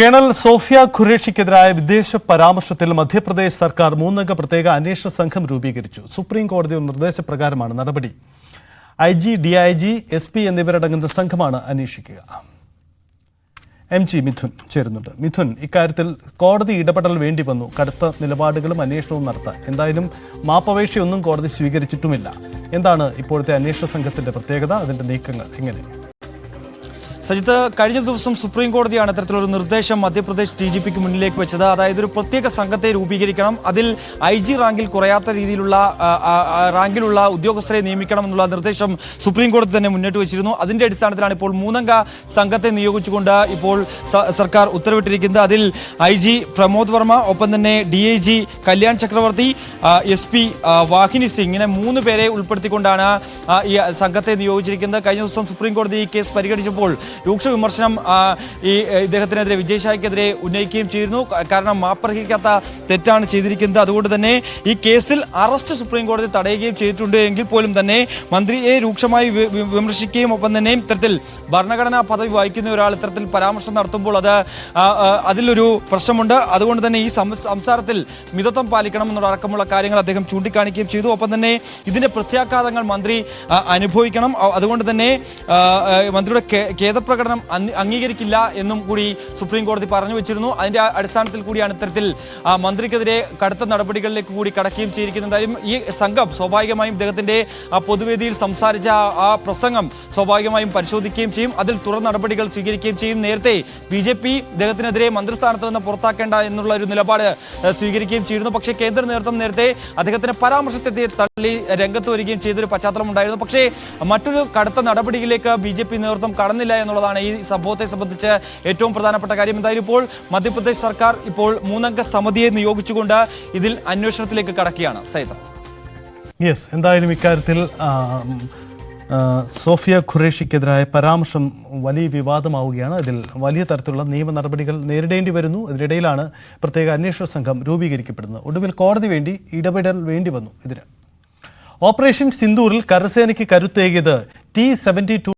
Colonel Sophia ഖുറേഷിക്കെതിരായ വിദേശ പരാമർശത്തിൽ മധ്യപ്രദേശ് സർക്കാർ മൂന്നംഗ പ്രത്യേക അന്വേഷണ സംഘം രൂപീകരിച്ചു. സുപ്രീം കോടതിയുടെ നിർദ്ദേശപ്രകാരമാണ് നടപടി. I G D I G S P എന്നിവരടങ്ങുന്ന സംഘമാണ് അന്വേഷിക്കുക. എം ജി മിഥുൻ ചേരുന്നുണ്ട്. മിഥുൻ ഇക്കാര്യത്തിൽ കോടതി ഇടപെടൽ വേണ്ടി വന്നു. കടുത്ത നിലപാടുകളും അന്വേഷണവും നടത്താൻ. എന്തായാലും മാപ്പപേക്ഷയൊന്നും കോടതി സ്വീകരിച്ചിട്ടുമില്ല. എന്താണ് ഇപ്പോഴത്തെ അന്വേഷണ സംഘത്തിന്റെ പ്രത്യേകത? അതിന്റെ നീക്കങ്ങൾ എങ്ങനെ? സജിത്ത് കഴിഞ്ഞ ദിവസം സുപ്രീം കോടതിയാണ് ഇത്തരത്തിലൊരു നിർദ്ദേശം മധ്യപ്രദേശ് ഡി ജി പിക്ക് മുന്നിലേക്ക് വെച്ചത്. അതായത് ഒരു പ്രത്യേക സംഘത്തെ രൂപീകരിക്കണം. അതിൽ ഐ ജി റാങ്കിൽ കുറയാത്ത രീതിയിലുള്ള റാങ്കിലുള്ള ഉദ്യോഗസ്ഥരെ നിയമിക്കണം എന്നുള്ള നിർദ്ദേശം സുപ്രീം കോടതി തന്നെ മുന്നോട്ട് വെച്ചിരുന്നു. അതിന്റെ അടിസ്ഥാനത്തിലാണ് ഇപ്പോൾ മൂന്നംഗ സംഘത്തെ നിയോഗിച്ചുകൊണ്ട് ഇപ്പോൾ സർക്കാർ ഉത്തരവിട്ടിരിക്കുന്നത്. അതിൽ ഐ ജി പ്രമോദ് വർമ്മ ഒപ്പം തന്നെ ഡി ഐ ജി കല്യാൺ ചക്രവർത്തി എസ് പി വാഹിനി സിംഗ്. ഇങ്ങനെ മൂന്ന് പേരെ ഉൾപ്പെടുത്തിക്കൊണ്ടാണ് ഈ സംഘത്തെ നിയോഗിച്ചിരിക്കുന്നത്. കഴിഞ്ഞ ദിവസം സുപ്രീം കോടതി ഈ കേസ് പരിഗണിച്ചപ്പോൾ രൂക്ഷ വിമർശനം ഈ ഇദ്ദേഹത്തിനെതിരെ വിജയ് ഷായ്ക്കെതിരെ ഉന്നയിക്കുകയും ചെയ്തിരുന്നു. കാരണം മാപ്പർഹിക്കാത്ത തെറ്റാണ് ചെയ്തിരിക്കുന്നത്. അതുകൊണ്ട് തന്നെ ഈ കേസിൽ അറസ്റ്റ് സുപ്രീം കോടതി തടയുകയും ചെയ്തിട്ടുണ്ട് എങ്കിൽ പോലും തന്നെ മന്ത്രിയെ രൂക്ഷമായി വിമർശിക്കുകയും ഒപ്പം തന്നെ ഇത്തരത്തിൽ ഭരണഘടനാ പദവി വഹിക്കുന്ന ഒരാൾ ഇത്തരത്തിൽ പരാമർശം നടത്തുമ്പോൾ അത് അതിലൊരു പ്രശ്നമുണ്ട്. അതുകൊണ്ട് തന്നെ ഈ സംസാരത്തിൽ മിതത്വം പാലിക്കണം എന്നുള്ള അടക്കമുള്ള കാര്യങ്ങൾ അദ്ദേഹം ചൂണ്ടിക്കാണിക്കുകയും ചെയ്തു. ഒപ്പം തന്നെ ഇതിന്റെ പ്രത്യാഘാതങ്ങൾ മന്ത്രി അനുഭവിക്കണം. അതുകൊണ്ട് തന്നെ മന്ത്രിയുടെ ഖേ- ഖേദപ്രകടനം അംഗീ- അംഗീകരിക്കില്ല എന്നും കൂടി സുപ്രീം കോടതി പറഞ്ഞു വെച്ചിരുന്നു. അതിന്റെ അടിസ്ഥാനത്തിൽ കൂടിയാണ് ഇത്തരത്തിൽ മന്ത്രിക്കെതിരെ കടുത്ത നടപടികളിലേക്ക് കൂടി കടക്കുകയും ചെയ്തിരിക്കുന്നതായും ഈ സംഘം സ്വാഭാവികമായും ഇദ്ദേഹത്തിന്റെ പൊതുവേദിയിൽ സംസാരിച്ച ആ- പ്രസംഗം സ്വാഭാവികമായും പരിശോധിക്കുകയും ചെയ്യും. അതിൽ തുടർ നടപടികൾ സ്വീകരിക്കുകയും ചെയ്യും. നേരത്തെ ബി ജെ പി ഇദ്ദേഹത്തിനെതിരെ മന്ത്രിസ്ഥാനത്ത് നിന്ന് പുറത്താക്കേണ്ട എന്നുള്ള ഒരു നിലപാട് സ്വീകരിക്കുകയും ചെയ്യുന്നു പക്ഷേ കേന്ദ്ര നേതൃത്വം നേരത്തെ അദ്ദേഹത്തിന്റെ പരാമർശത്തെ തള്ളി രംഗത്ത് വരികയും ചെയ്തൊരു പശ്ചാത്തലം ഉണ്ടായിരുന്നു പക്ഷേ മറ്റൊരു കടുത്ത നടപടിയിലേക്ക് ബി നേതൃത്വം കടന്നില്ല എന്നുള്ളതാണ് ഈ സംഭവത്തെ സംബന്ധിച്ച് ഏറ്റവും പ്രധാനപ്പെട്ട കാര്യം. എന്തായാലും ഇപ്പോൾ മധ്യപ്രദേശ് സർക്കാർ ഇപ്പോൾ മൂന്നംഗ സമിതിയെ നിയോഗിച്ചുകൊണ്ട് ഇതിൽ അന്വേഷണത്തിലേക്ക് കടക്കുകയാണ്. സൈതം യെസ് എന്തായാലും ഇക്കാര്യത്തിൽ സോഫിയ ഖുറേഷിക്കെതിരായ പരാമർശം വലിയ വിവാദമാവുകയാണ്. അതിൽ വലിയ തരത്തിലുള്ള നിയമ നടപടികൾ നേരിടേണ്ടി വരുന്നു. ഇതിനിടയിലാണ് പ്രത്യേക അന്വേഷണ സംഘം രൂപീകരിക്കപ്പെടുന്നത്. ഒടുവിൽ കോടതി വേണ്ടി ഇടപെടൽ വേണ്ടി വന്നു ഇതിന്. ഓപ്പറേഷൻ സിന്ദൂറിൽ കരസേനയ്ക്ക് കരുത്തേകിയത് ടി സെവന്റി